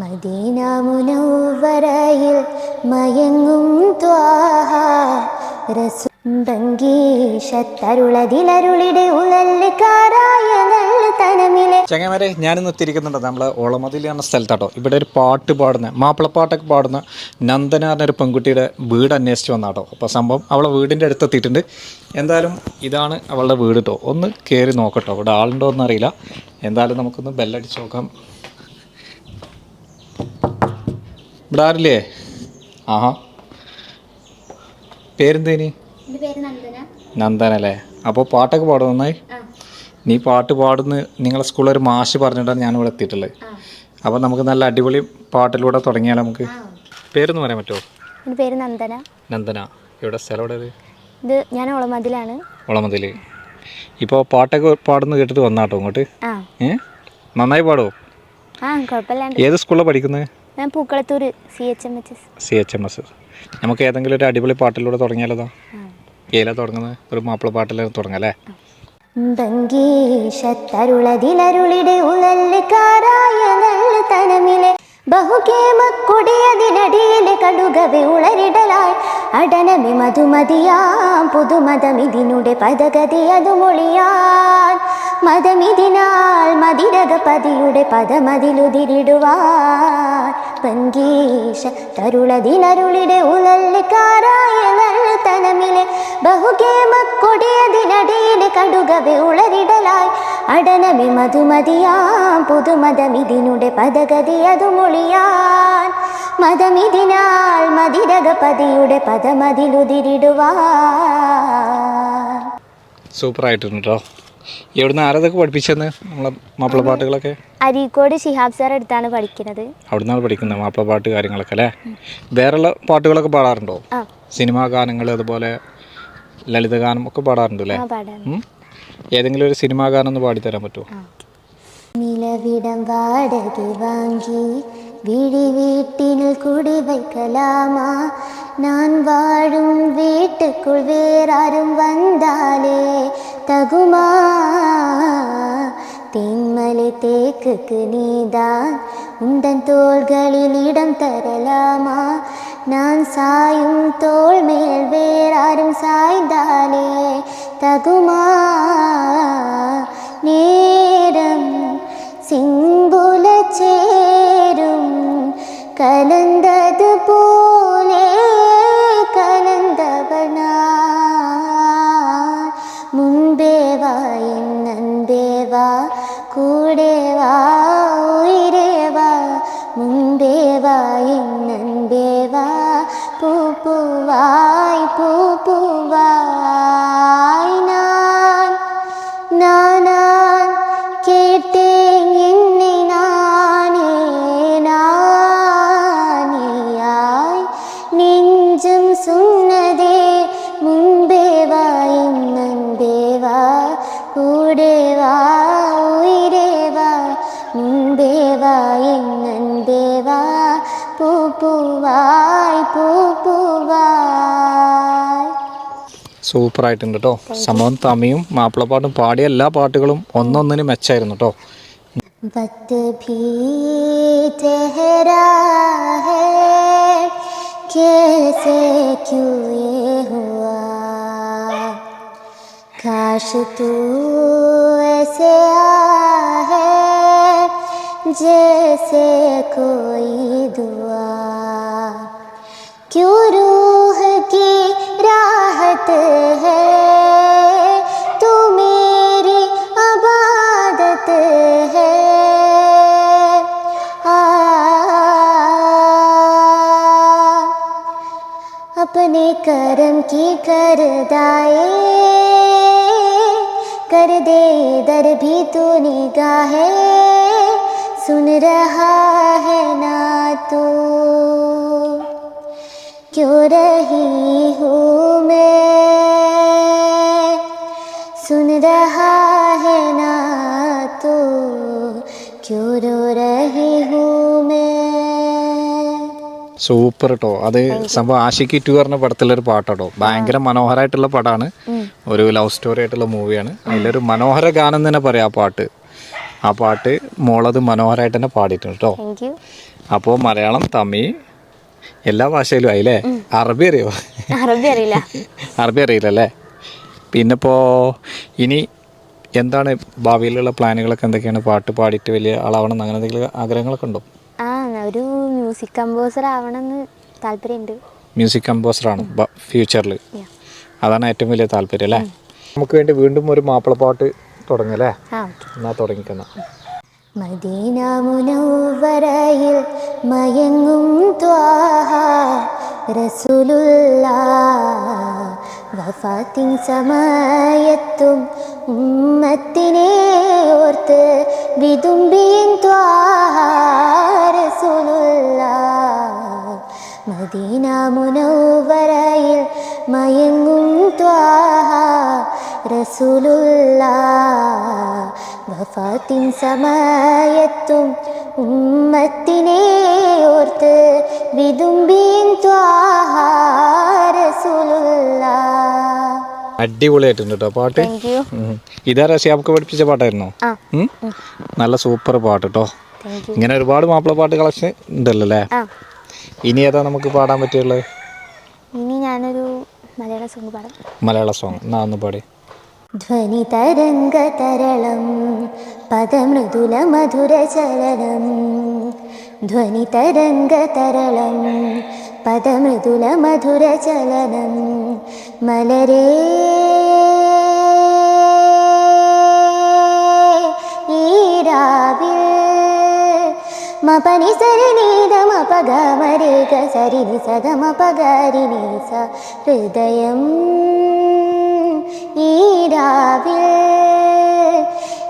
Medina മുനവ്വറയിൽ മയങ്ങും Thwaha. രസുണ്ടങ്കീഷത്തരുളതിലരുളിടെ ഉളല്ലിക്കാരായ നല്ല തനമിലെ. ചങ്ങന്മാരെ ഞാനിന്ന് എത്തിയിരിക്കുന്നുണ്ട് നമ്മളെ ഓളമതിൽ എന്ന സ്ഥലത്താട്ടോ. ഇവിടെ ഒരു പാട്ട് പാടുന്ന മാപ്പിളപ്പാട്ടൊക്കെ പാടുന്ന നന്ദന എന്നൊരു പെൺകുട്ടിയുടെ വീട് അന്വേഷിച്ച് വന്നാട്ടോ. അപ്പോൾ സംഭവം അവളെ വീടിന്റെ അടുത്ത് എത്തിയിട്ടുണ്ട്. എന്തായാലും ഇതാണ് അവളുടെ വീട് കേട്ടോ ഒന്ന് കയറി നോക്കട്ടോ. ഇവിടെ ആളുണ്ടോ എന്നറിയില്ല. എന്തായാലും നമുക്കൊന്ന് ബെല്ലടിച്ച് നോക്കാം. ഇവിടെ ആരില്ലേ ആഹാ. പേരെന്തേനി? നന്ദന. അല്ലേ അപ്പോൾ പാട്ടൊക്കെ പാടും നന്നായി? നീ പാട്ട് പാടുന്ന നിങ്ങളെ സ്കൂളിൽ ഒരു മാഷ് പറഞ്ഞിട്ടാണ് ഞാൻ ഇവിടെ എത്തിയിട്ടുള്ളത് അപ്പോൾ നമുക്ക് നല്ല അടിപൊളി പാട്ടിലൂടെ തുടങ്ങിയാൽ നമുക്ക്? പേരൊന്ന് പറയാൻ പറ്റുമോ? എന്റെ പേര് നന്ദന. നന്ദന. ഇവിടെ സ്ഥലം എവിടെ ഇത്? ഞാൻ ഒളമതിലാണ് ഓളമതിൽ ഇപ്പോൾ പാട്ടൊക്കെ പാടുന്ന കേട്ടിട്ട് വന്നാട്ടോ ഇങ്ങോട്ട്? ഏ? നന്നായി പാടുമോ കുഴപ്പമില്ലാണ്ട്. ഏത് സ്കൂളിലാണ് പഠിക്കുന്നത്? ഞാൻ Pookkalathur C H M H S C H M S നമുക്ക് ഏതെങ്കിലും ഒരു അടിപൊളി പാട്ടിലൂടെ തുടങ്ങിയാലോ ഏലാ തുടങ്ങുന്നത് ഒരു മാപ്പിള പാട്ടിൽ തുടങ്ങാം അല്ലേ? ബംഗീഷത്തരുളതിലരുളിടെ കാരായ നല്ല തനമിലെ ബഹുകേമക്കൊടിയതിനടിയിലെ കടുകവെ ഉളരിടലായി. അടനമി മധുമതിയാം പുതുമതമിതിനുടെ പദഗതി അതു മൊഴിയാൻ. മതമിതിനാൽ മതിരകപതിയുടെ പദമതിലുതിരിടുവാൻ. പങ്കീഷ തരുളതിനരുളിടെ ഉളല്ലിക്കാരായ നല്ല തനമിലെ ബഹുകേമക്കൊടിയതിനടിയിലെ കടുകവെ ഉളരിടലായി. അടനമി മധുമതിയാം പുതുമതമിതിനുടെ പദഗതി അതു മൊഴിയാൻ. മതമിതിനാൽ മതിരകപതിയുടെ പദമതിലുതിരിടുവാൻ. സൂപ്പറായിട്ടുണ്ട് കേട്ടോ എവിടുന്ന് ആരതൊക്കെ പഠിപ്പിച്ചെന്ന് നമ്മളെ മാപ്പിള പാട്ടുകളൊക്കെ? അരീക്കോട് ശിഹാബ് സാർ അടുത്താണ് പഠിക്കുന്നത്. അവിടുന്നാണ് പഠിക്കുന്നത് മാപ്പിള പാട്ട് കാര്യങ്ങളൊക്കെ അല്ലേ? വേറെയുള്ള പാട്ടുകളൊക്കെ പാടാറുണ്ടോ? സിനിമാ ഗാനങ്ങൾ അതുപോലെ ലളിതഗാനം ഒക്കെ പാടാറുണ്ട് അല്ലേ ആ പാടാണ് ഉം? ഏതെങ്കിലും ഒരു സിനിമാ ഗാനം ഒന്ന് പാടിത്തരാൻ പറ്റുമോ നിലവിടം വാടക വാങ്ങി വിഴി വീട്ടിനിൽ കുടി வைக்கலாமா நான் வாழும் வீட்டுக்குள் வேறாரும் வந்தாலே தகுமா தென்மலை தேக்குக்கு நீதான் உந்தன் தோள்களில் இடம் தரலாமா நான் சாயும் தோள் மேல் வேறாரும் சாய்ந்தாலே തകുമാരം സിംബുല ചേരും കലന്തത് പോലെ കലന്തവന മുൻപേ വായും നൻപേ വാ കൂടെ വാ ഉയരേ മുൻപേ വായും നൻപേ സൂപ്പർ എന്നൻ കേട്ടോ സമം തമിയും മാപ്പിളപ്പാട്ടും പാടിയ എല്ലാ പാട്ടുകളും ഒന്നൊന്നിന് മെച്ചായിരുന്നു കേട്ടോ വത്ത് ഭീ कैसे ये हुआ काश तू ऐसे आ जैसे कोई दुआ। क्यों रूह की राहत है? तू मेरी अबादत है। आ, अपने कर्म की कर दाए कर दे इधर भी तू निगाहे। सुन रहा है ना तू क्यों रही हूँ मैं सुन रहा है ना तो क्यों रो रही हूँ मैं സൂപ്പർ കേട്ടോ അത് സംഭവം ആഷിക്ക് ടു പറഞ്ഞ പടത്തിലൊരു പാട്ടാട്ടോ ഭയങ്കര മനോഹരമായിട്ടുള്ള പടമാണ് ഒരു ലവ് സ്റ്റോറി ആയിട്ടുള്ള മൂവിയാണ് അതിലൊരു മനോഹര ഗാനം തന്നെ പറയാം ആ പാട്ട് ആ പാട്ട് മോളത് മനോഹരമായിട്ട് തന്നെ പാടിയിട്ടുണ്ട് കേട്ടോ അപ്പോൾ മലയാളം തമിഴ് എല്ലാ ഭാഷയിലും ആയില്ലേ? അറബി അറിയോ? അറബി അറിയില്ല. അറബി അറിയില്ലല്ലേ? പിന്നെ പിന്നെപ്പോ ഇനി എന്താണ് ഭാവിയിലുള്ള പ്ലാനുകളൊക്കെ എന്തൊക്കെയാണ്? പാട്ട് പാടിയിട്ട് വലിയ ആളാവണം അങ്ങനെ എന്തെങ്കിലും ആഗ്രഹങ്ങളൊക്കെ ഉണ്ടോ? ആ ഒരു മ്യൂസിക് കമ്പോസർ ആവണമെന്ന് താല്പര്യമുണ്ട് മ്യൂസിക് കമ്പോസറാണ് ഫ്യൂച്ചറിൽ. അതാണ് ഏറ്റവും വലിയ താല്പര്യം അല്ലേ? നമുക്ക് വേണ്ടി വീണ്ടും ഒരു മാപ്പിളപ്പാട്ട് തുടങ്ങല്ലേ? എന്നാ തുടങ്ങിക്കുന്ന. മദീന മുനവ്വറയിൽ മയങ്ങും ത്വാഹ റസൂലുള്ള വഫാത്തിൻ സമയത്തും ഉമ്മത്തിനെ ഓർത്ത് വിതുമ്പിയൻ ത്വാഹ റസൂലുള്ള മദീന മുനവ്വറയിൽ റസൂലുള്ള വഫാത്തിൻ സമയത്തും ഉമ്മത്തിനെ ഓർത്ത് വിതുമ്പിൻ റസൂലുള്ള. അടിപൊളിയായിട്ടുണ്ട് കേട്ടോ പാട്ട്. ഇതാ റഷ്യാബക്ക് പഠിപ്പിച്ച പാട്ടായിരുന്നോ? നല്ല സൂപ്പർ പാട്ട് കേട്ടോ ഇങ്ങനെ ഒരുപാട് മാപ്പിള പാട്ട് കളക്ഷൻ ഉണ്ടല്ലോ അല്ലേ ഇനി ഏതാ നമുക്ക് പാടാൻ പറ്റിയുള്ളത്? ഇനി ഞാനൊരു മലയാള സോങ് പാടാം. മലയാള സോങ് എന്നാ ഒന്ന് പാടി. ധ്വനി തരംഗ തരളം പദമൃദുല മധുര ചലനം ധ്വനി തരംഗ തരളം പദമൃദുല മധുര ചലനം മലരേ ഈരാവിൽ മപനി സരനീതമപഗമരേഖ സരിനി സദ മപഗരിനി സ ഹൃദയം ഈരാവിൽ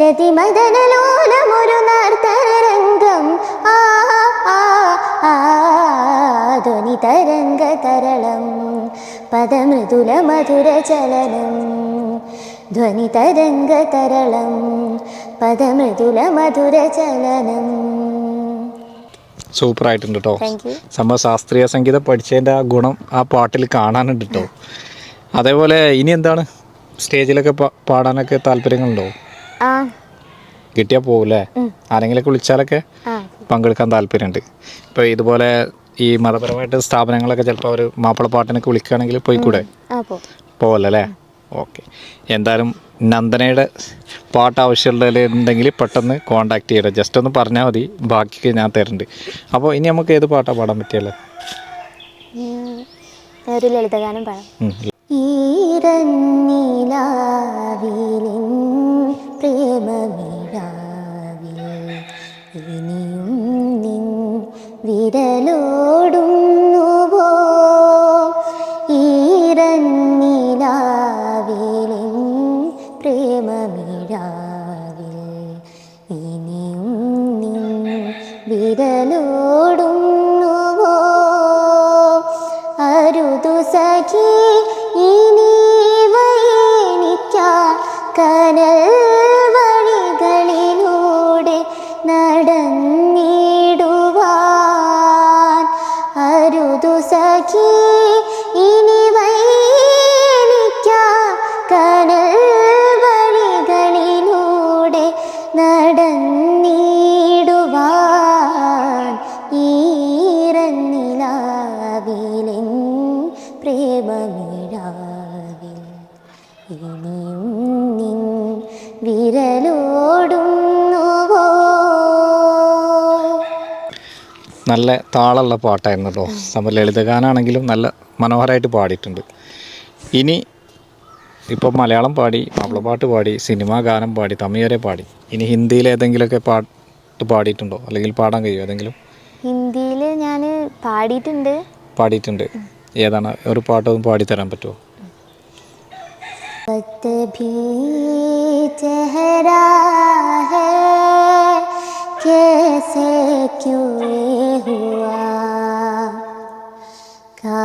രതിമദനലോലമൊരു നർത്തരംഗം ആ ആ ആ ധ്വനി തരംഗ തരളം പദമൃദുല മധുര ചലനം ധ്വനി തരംഗ തരളം പദമൃദുല മധുര ചലനം സൂപ്പർ ആയിട്ടുണ്ട് കേട്ടോ സംഭവം ശാസ്ത്രീയ സംഗീതം പഠിച്ചതിന്റെ ആ ഗുണം ആ പാട്ടിൽ കാണാനുണ്ട് കേട്ടോ അതേപോലെ ഇനി എന്താണ്? സ്റ്റേജിലൊക്കെ പാടാനൊക്കെ താല്പര്യങ്ങളുണ്ടോ? ആ. കിട്ടിയാൽ പോകൂലേ. ആരെങ്കിലൊക്കെ വിളിച്ചാലൊക്കെ പങ്കെടുക്കാൻ താല്പര്യമുണ്ട് ഇപ്പോൾ ഇതുപോലെ ഈ മതപരമായിട്ട് സ്ഥാപനങ്ങളൊക്കെ ചിലപ്പോൾ അവർ മാപ്പിളപ്പാട്ടിനൊക്കെ വിളിക്കുകയാണെങ്കിൽ പോയിക്കൂടെ? പോവല്ലേ ഓക്കെ. എന്തായാലും നന്ദനയുടെ പാട്ട് ആവശ്യമുള്ളതിലുണ്ടെങ്കിൽ പെട്ടെന്ന് കോണ്ടാക്ട് ചെയ്യണം ജസ്റ്റ് ഒന്ന് പറഞ്ഞാൽ മതി. ബാക്കി ഞാൻ തരുന്നുണ്ട് അപ്പോൾ ഇനി നമുക്ക് ഏത് പാട്ടാണ് പാടാൻ പറ്റിയല്ലേ? ഒരു ലളിതഗാനം പാടാം. പ്രേമമിഴാവിൽ. ഇനിയും നിൻ വിരലോടുന്നുവോ കനൽ നല്ല താളമുള്ള പാട്ടായിരുന്നു കേട്ടോ നമ്മൾ ലളിതഗാനാണെങ്കിലും നല്ല മനോഹരമായിട്ട് പാടിയിട്ടുണ്ട് ഇനി ഇപ്പോൾ മലയാളം പാടി മാപ്പിളപ്പാട്ട് പാടി സിനിമാ ഗാനം പാടി തമിഴ് വരെ പാടി ഇനി ഹിന്ദിയിൽ ഏതെങ്കിലുമൊക്കെ പാട്ട് പാടിയിട്ടുണ്ടോ അല്ലെങ്കിൽ പാടാൻ കഴിയുമോ ഏതെങ്കിലും ഹിന്ദിയിൽ ഞാൻ പാടിയിട്ടുണ്ട് പാടിയിട്ടുണ്ട് ഏതാണ് ഒരു പാട്ടൊന്നും പാടിത്തരാൻ പറ്റുമോ वक्त भी चेहरा है कैसे क्यों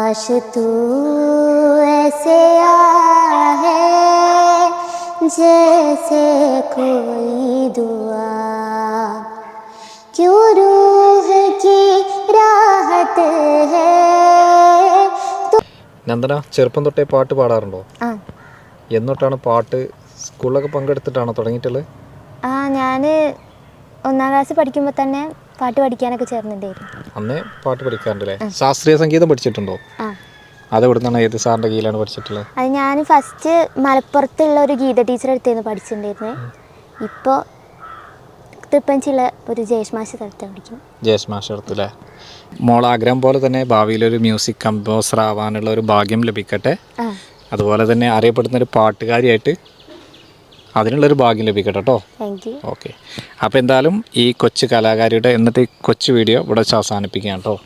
काश तू ऐसे आ है जैसे कोई दुआ क्यों रूह की राहत है तो നന്ദന ചെറുപ്പം തൊട്ടേ പാട്ട് പാടാറുണ്ടോ ആ എന്നിട്ടാണ് പാട്ട് സ്കൂളിലൊക്കെ പങ്കെടുത്തിട്ടാണോ തുടങ്ങിയിട്ടുള്ളത് ആ ഞാൻ ഒന്നാം ക്ലാസ് പഠിക്കുമ്പോൾ തന്നെ പാട്ട് പഠിക്കാനൊക്കെ ചേർന്നിട്ടുണ്ടായിരുന്നു. അന്ന് പാട്ട് പഠിക്കാറുണ്ടല്ലേ? ശാസ്ത്രീയ സംഗീതം പഠിച്ചിട്ടുണ്ടോ? ആ. അത് എവിടെ നിന്നാണ് ഏത് സാറിന്റെ കീഴിലാണ് പഠിച്ചിട്ടുള്ളത്? അത് ഞാൻ ഫസ്റ്റ് മലപ്പുറത്തുള്ള ഒരു ഗീത ടീച്ചറെ അടുത്തായിരുന്നു പഠിച്ചിട്ടുണ്ടായിരുന്നേ. ഇപ്പോൾ തൃപ്പഞ്ചിലെ ഒരു ജയേഷ് മാഷ് പഠിക്കും. മാഷ് അടുത്തല്ലേ മോൾ ആഗ്രഹം പോലെ തന്നെ ഭാവിയിൽ ഒരു മ്യൂസിക് കമ്പോസർ ആവാനുള്ള ഒരു ഭാഗ്യം ലഭിക്കട്ടെ. അതുപോലെ തന്നെ അറിയപ്പെടുന്ന ഒരു പാട്ടുകാരിയായിട്ട് അതിനുള്ളൊരു ഭാഗ്യം ലഭിക്കട്ടെ കേട്ടോ ഓക്കെ അപ്പോൾ എന്തായാലും ഈ കൊച്ചു കലാകാരിയുടെ ഇന്നത്തെ കൊച്ചു വീഡിയോ ഇവിടെ വെച്ച് അവസാനിപ്പിക്കുകയാണ് കേട്ടോ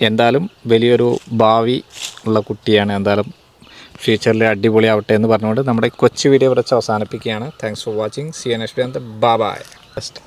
എന്തായാലും വലിയൊരു ഭാവി ഉള്ള കുട്ടിയാണ് എന്തായാലും ഫ്യൂച്ചറിൽ അടിപൊളിയാവട്ടെ എന്ന് പറഞ്ഞുകൊണ്ട് നമ്മുടെ ഈ കൊച്ചു വീഡിയോ ഇവിടെ വെച്ച് അവസാനിപ്പിക്കുകയാണ്. Thanks for watching C N S B bye best